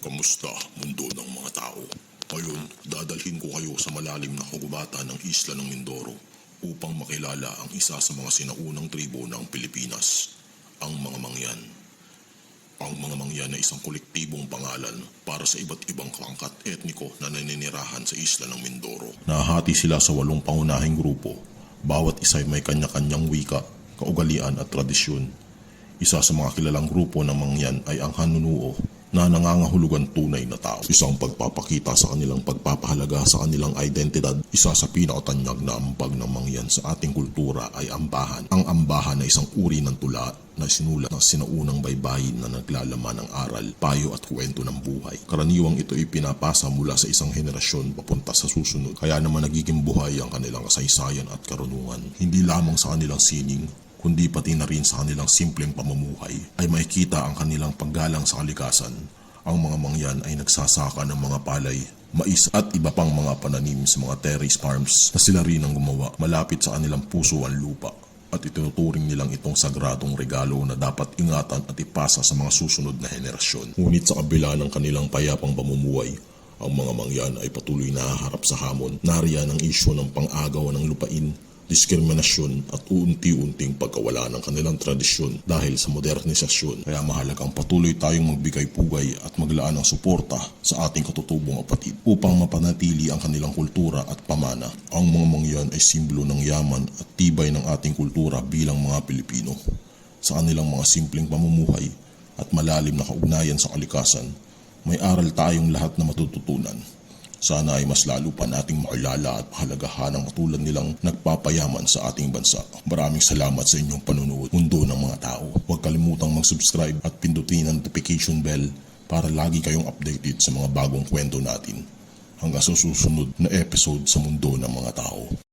Kamusta, mundo ng mga tao? Ngayon, dadalhin ko kayo sa malalim na kagubatan ng isla ng Mindoro upang makilala ang isa sa mga sinaunang tribo ng Pilipinas, ang mga mangyan. Ang mga mangyan ay isang kolektibong pangalan para sa iba't ibang kaangkat etniko na naninirahan sa isla ng Mindoro. Nahati sila sa walong pangunahing grupo. Bawat isa ay may kanya-kanyang wika, kaugalian at tradisyon. Isa sa mga kilalang grupo ng mangyan ay ang Hanunuo na nangangahulugan tunay na tao. Isang pagpapakita sa kanilang pagpapahalaga sa kanilang identidad. Isa sa pinakatanyag na ambag ng mangyan sa ating kultura ay ambahan. Ang ambahan ay isang uri ng tula na sinulat ng sinaunang baybayin na naglalaman ng aral, payo at kwento ng buhay. Karaniwang ito ay pinapasa mula sa isang henerasyon papunta sa susunod. Kaya naman nagiging buhay ang kanilang kasaysayan at karunungan. Hindi lamang sa kanilang sining, kundi pati na rin sa kanilang simpleng pamumuhay ay makikita ang kanilang paggalang sa kalikasan. Ang mga mangyan ay nagsasaka ng mga palay, mais at iba pang mga pananim sa mga terrace farms na sila rin ang gumawa malapit sa kanilang puso ang lupa at itinuturing nilang itong sagradong regalo na dapat ingatan at ipasa sa mga susunod na henerasyon. Ngunit sa kabila ng kanilang payapang pamumuhay, ang mga mangyan ay patuloy na haharap sa hamon. Nariyan ang isyo ng pang-agaw ng lupain, diskriminasyon at unti-unting pagkawala ng kanilang tradisyon dahil sa modernisasyon. Kaya mahalagang patuloy tayong magbigay pugay at maglaan ng suporta sa ating katutubong kapatid upang mapanatili ang kanilang kultura at pamana. Ang mga mangyan ay simbolo ng yaman at tibay ng ating kultura bilang mga Pilipino. Sa kanilang mga simpleng pamumuhay at malalim na kaugnayan sa kalikasan, may aral tayong lahat na matututunan. Sana ay mas lalo pa nating makilala at pahalagahan ang katulad nilang nagpapayaman sa ating bansa. Maraming salamat sa inyong panunood, mundo ng mga tao. Huwag kalimutang mag-subscribe at pindutin ang notification bell para lagi kayong updated sa mga bagong kwento natin. Hanggang sa susunod na episode sa mundo ng mga tao.